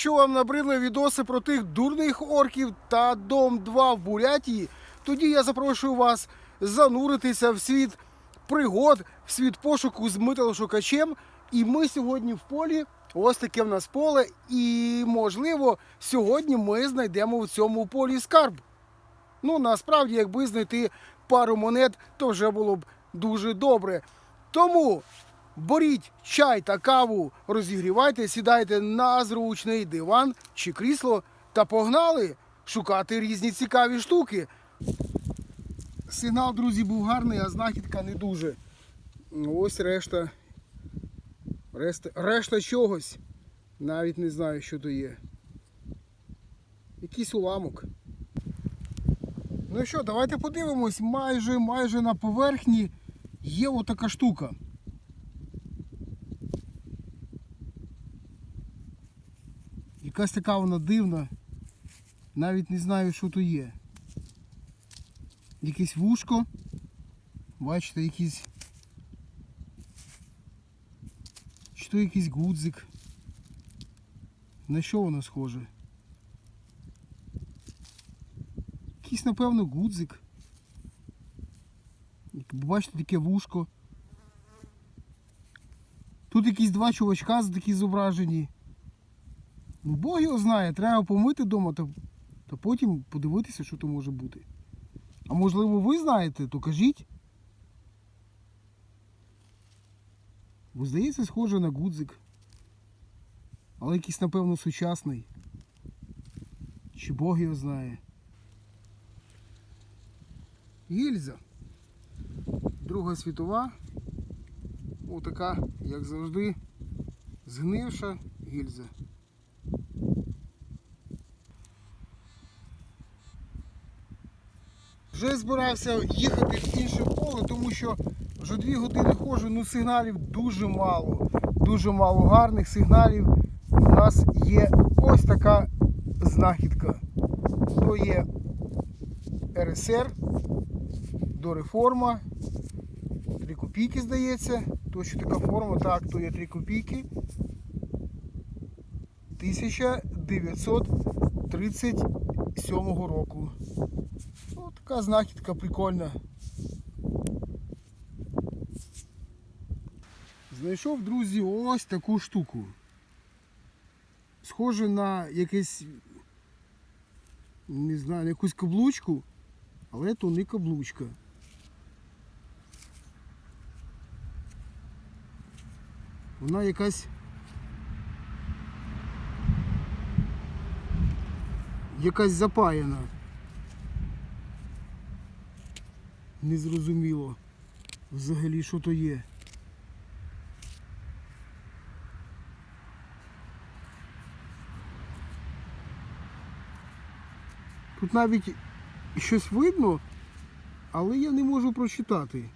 якщо вам набридли відоси про тих дурних орків та Дом 2 в Бурятії, тоді я запрошую вас зануритися в світ пригод, в світ пошуку з металошукачем. І ми сьогодні в полі. Ось таке в нас поле. І, можливо, сьогодні ми знайдемо в цьому полі скарб. Ну, насправді, якби знайти пару монет, то вже було б дуже добре. Тому беріть чай та каву, розігрівайте, сідайте на зручний диван чи крісло та погнали шукати різні цікаві штуки. Сигнал, друзі, був гарний, а знахідка не дуже. Ось решта. Решта, решта чогось. Навіть не знаю, що то є. Якийсь уламок. Ну що, давайте подивимось, майже майже на поверхні є отака штука. Якась така вона дивна. Навіть не знаю, що то є. Якесь вушко. Бачите, якийсь. Чи то якийсь гудзик. На що воно схоже? Якийсь, напевно, гудзик. Бачите, таке вушко. Тут якісь два чувачка такі зображені. Ну, Бог його знає, треба помити вдома та, та потім подивитися, що то може бути. А можливо ви знаєте, то кажіть. Бо здається, схоже на гудзик. Але якийсь, напевно, сучасний. Чи Бог його знає. Гільза. Друга світова. Отака, як завжди, згнивша гільза. Вже збирався їхати в інше поле, тому що вже дві години ходжу, ну сигналів дуже мало. Дуже мало гарних сигналів. У нас є ось така знахідка. То є РСР, до реформа. 3 копійки, здається. То що така форма, так, то є 3 копійки. 1937 року. Така знахідка прикольна. Знайшов, друзі, ось таку штуку. Схоже на якесь, не знаю, на якусь каблучку, але то не каблучка. Вона якась якась запаяна. Незрозуміло взагалі що то є. Тут навіть щось видно, але я не можу прочитати.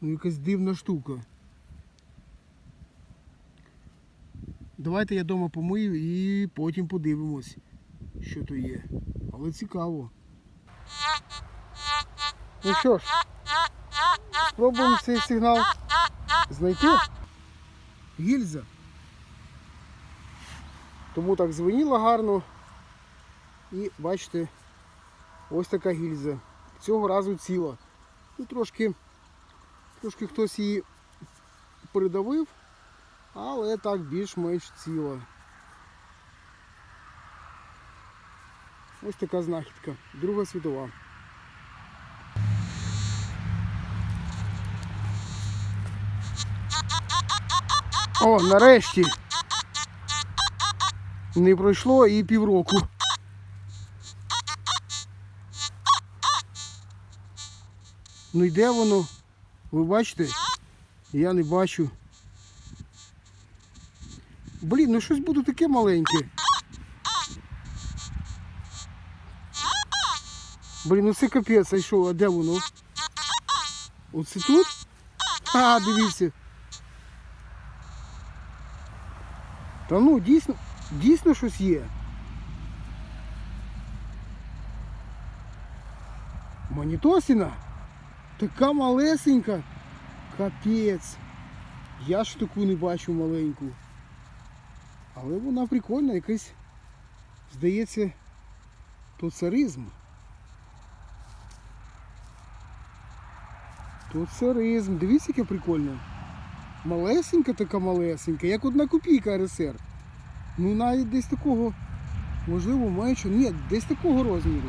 Ну, якась дивна штука. Давайте я вдома помию і потім подивимось, що то є. Але цікаво. Ну що ж, спробуємо цей сигнал знайти. Гільза. Тому так звеніло гарно. І бачите, ось така гільза. Цього разу ціла. Ну, трошки, трошки хтось її придавив, але так більш-менш ціла. Ось така знахідка. Друга світова. О, нарешті. Не пройшло і півроку. Ну йде воно? Ви бачите? Я не бачу. Блін, ну щось буде таке маленьке. Блін, ну це капець, а що, а де воно? Оце тут? А, дивіться. Та ну, дійсно, дійсно щось є. Монітосіна? Така малесенька. Капець. Я ж таку не бачу маленьку. Але вона прикольна, якийсь, здається, то царизм. То царизм. Дивіться, яке прикольне. Малесенька така малесенька, як одна копійка РСР. Ну навіть десь такого, можливо, менше. Ні, десь такого розміру.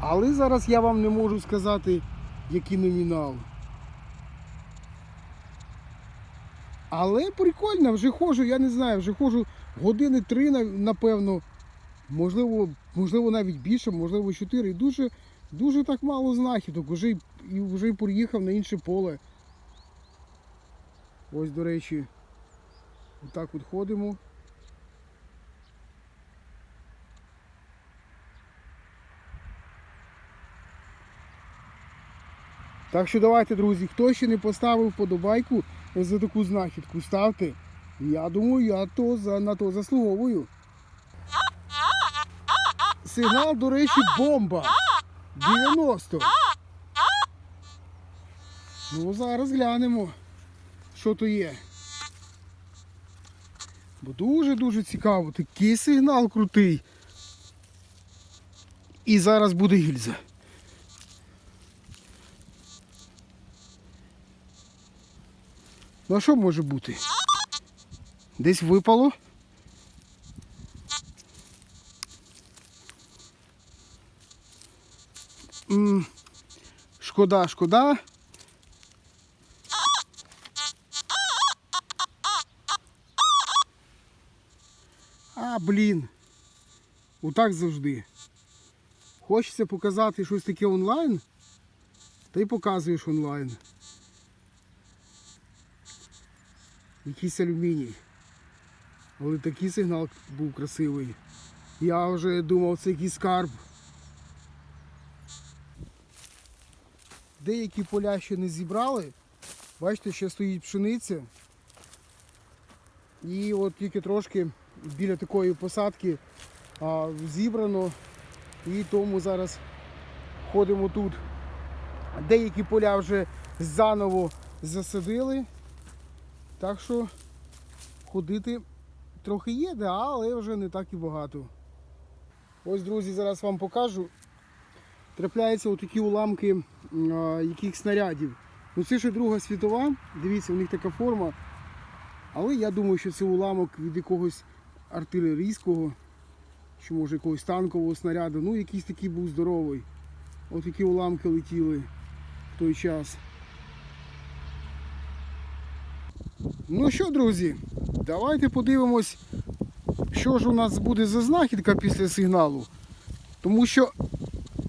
Але зараз я вам не можу сказати, який номінал. Але прикольно, вже ходжу, я не знаю, вже ходжу години три, напевно. Можливо, можливо, навіть більше, можливо, чотири. І дуже, дуже так мало знахідок. Уже, і вже приїхав на інше поле. Ось, до речі, отак от ходимо. Так що давайте, друзі, хто ще не поставив вподобайку за таку знахідку, ставте. Я думаю, я то за, на то заслуговую. Сигнал, до речі, бомба. 90. Ну, зараз глянемо, що то є. Бо дуже-дуже цікаво. Такий сигнал крутий. І зараз буде гільза. Ну а що може бути? Десь випало. Шкода, шкода. А, блін. Отак завжди. Хочеться показати щось таке онлайн, та й показуєш онлайн. Якийсь алюміній. Але такий сигнал був красивий. Я вже думав, це якийсь скарб. Деякі поля ще не зібрали. Бачите, ще стоїть пшениця. І от тільки трошки біля такої посадки а, зібрано. І тому зараз ходимо тут. Деякі поля вже заново засадили. Так що ходити трохи є, да, але вже не так і багато. Ось, друзі, зараз вам покажу. Трапляються отакі уламки а, яких снарядів. Ну це ще Друга світова, дивіться, у них така форма. Але я думаю, що це уламок від якогось артилерійського, чи може якогось танкового снаряду. Ну, якийсь такий був здоровий. Ось такі уламки летіли в той час. Ну що, друзі, давайте подивимось, що ж у нас буде за знахідка після сигналу. Тому що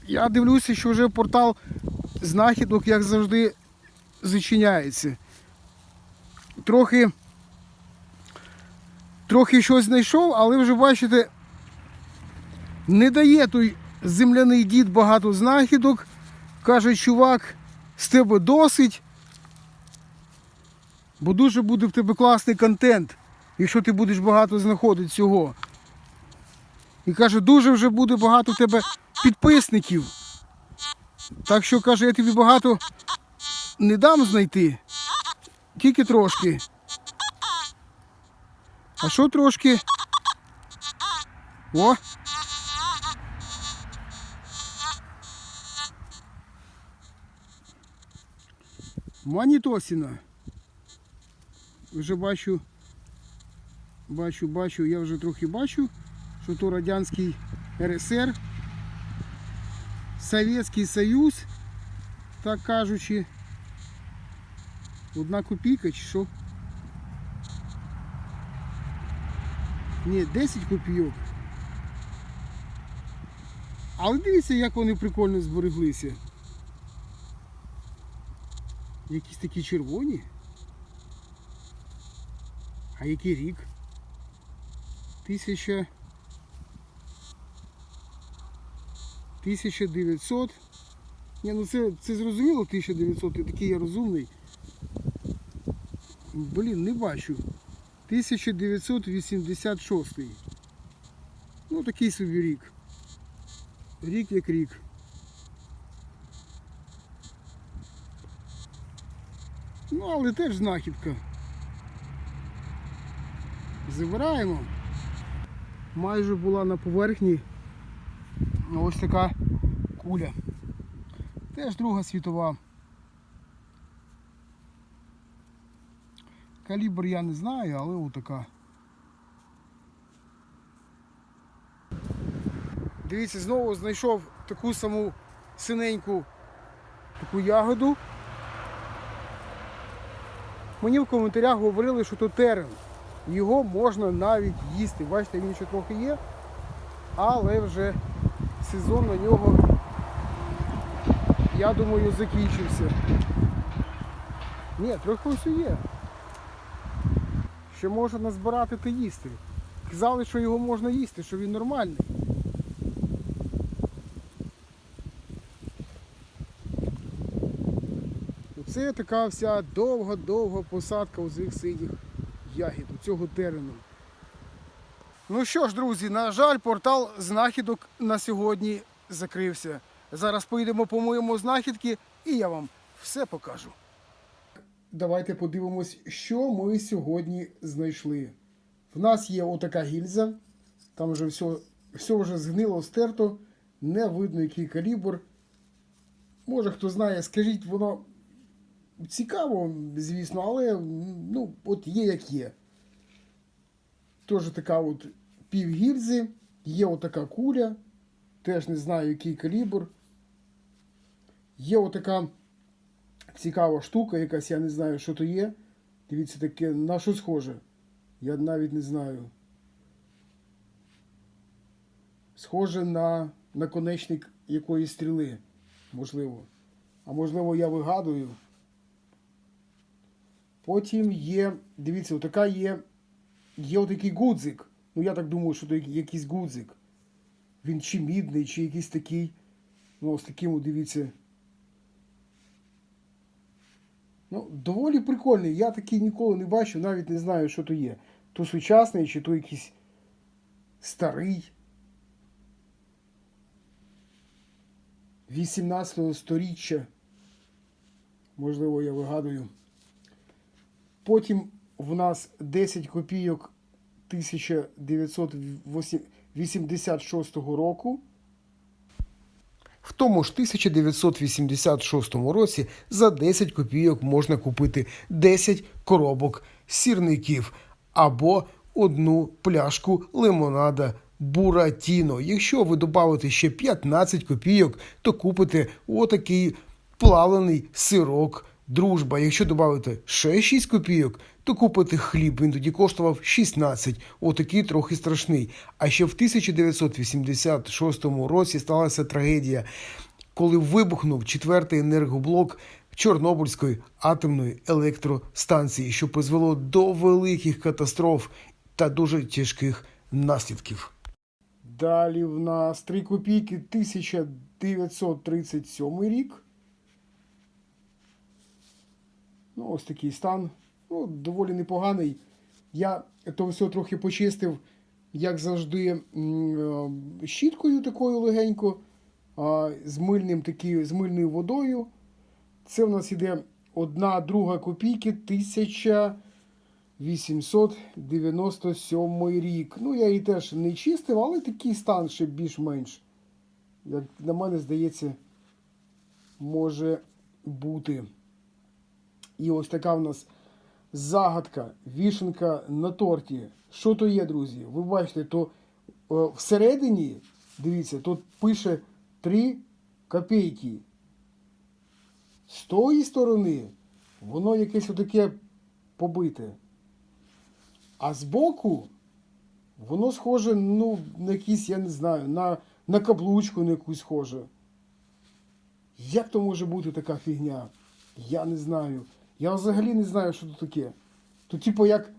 я дивлюся, що вже портал знахідок, як завжди, зачиняється. Трохи, трохи щось знайшов, але вже бачите, не дає той земляний дід багато знахідок. Каже, чувак, з тебе досить. Бо дуже буде в тебе класний контент, якщо ти будеш багато знаходити цього. І каже, дуже вже буде багато в тебе підписників. Так що каже, я тобі багато не дам знайти. Тільки трошки. А що трошки? О! Манітосіна. Вже бачу, бачу, бачу, я вже трохи бачу, що то Радянський РСР, Совєтський Союз, так кажучи. Одна копійка чи що? Ні, 10 копійок. Але дивіться, як вони прикольно збереглися. Якісь такі червоні. А який рік? Тисяча... 1900. Ні, ну це, це зрозуміло 1900, ти такий я розумний. Блін, не бачу. 1986. Ну такий собі рік. Рік як рік. Ну, але теж знахідка. Забираємо. Майже була на поверхні ось така куля. Теж Друга світова. Калібр я не знаю, але отака. Дивіться, знову знайшов таку саму синеньку таку ягоду. Мені в коментарях говорили, що то терен. Його можна навіть їсти. Бачите, він ще трохи є, але вже сезон на нього, я думаю, закінчився. Ні, трохи ось є. Ще можна назбирати та їсти. Казали, що його можна їсти, що він нормальний. Це така вся довга-довга посадка оцих синіх ягід, у цього терену. Ну що ж, друзі, на жаль, портал знахідок на сьогодні закрився. Зараз поїдемо помиємо знахідки і я вам все покажу. Давайте подивимось, що ми сьогодні знайшли. В нас є отака гільза, там вже все, все вже згнило, стерто, не видно, який калібр. Може, хто знає, скажіть, воно цікаво, звісно, але ну, от є як є. Теж така от півгільзи, є отака куля, теж не знаю, який калібр. Є отака цікава штука, якась, я не знаю, що то є. Дивіться, таке, на що схоже. Я навіть не знаю. Схоже на наконечник якоїсь стріли, можливо. А можливо, я вигадую. Потім є, дивіться, отака є, є отакий гудзик. Ну, я так думаю, що це якийсь гудзик. Він чи мідний, чи якийсь такий. Ну, ось таким, дивіться. Ну, доволі прикольний. Я такий ніколи не бачив, навіть не знаю, що то є. То сучасний, чи то якийсь старий. 18 сторіччя. Можливо, я вигадую. Потім в нас 10 копійок 1986 року. В тому ж 1986 році за 10 копійок можна купити 10 коробок сірників або одну пляшку лимонада Буратіно. Якщо ви додавите ще 15 копійок, то купите отакий плавлений сирок дружба. Якщо додати ще 6 копійок, то купити хліб. Він тоді коштував 16. Отакий трохи страшний. А ще в 1986 році сталася трагедія, коли вибухнув четвертий енергоблок Чорнобильської атомної електростанції, що призвело до великих катастроф та дуже тяжких наслідків. Далі в нас 3 копійки 1937 рік. Ну, ось такий стан. Ну, доволі непоганий. Я то все трохи почистив, як завжди, е, щіткою такою легенько, з мильним такі, з мильною водою. Це в нас іде одна друга копійки 1897 рік. Ну, я її теж не чистив, але такий стан ще більш-менш. Як на мене здається, може бути. І ось така в нас загадка, вішенка на торті. Що то є, друзі? Ви бачите, то о, всередині, дивіться, тут пише 3 копійки. З тої сторони воно якесь отаке побите. А збоку воно схоже, ну, на якийсь, я не знаю, на, на каблучку на якусь схоже. Як то може бути така фігня? Я не знаю. Я взагалі не знаю, що це таке. То, типу, як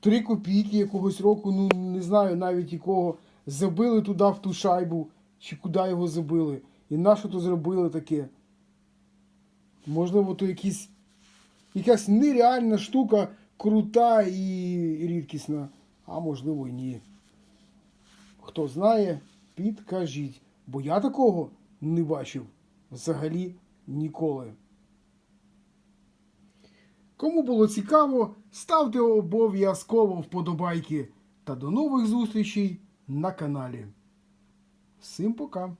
три копійки якогось року, ну не знаю навіть якого, забили туди в ту шайбу, чи куди його забили. І на що то зробили таке? Можливо, то якісь, якась нереальна штука, крута і рідкісна, а можливо і ні. Хто знає, підкажіть. Бо я такого не бачив взагалі ніколи. Кому було цікаво, ставте обов'язково вподобайки. Та до нових зустрічей на каналі. Всім пока!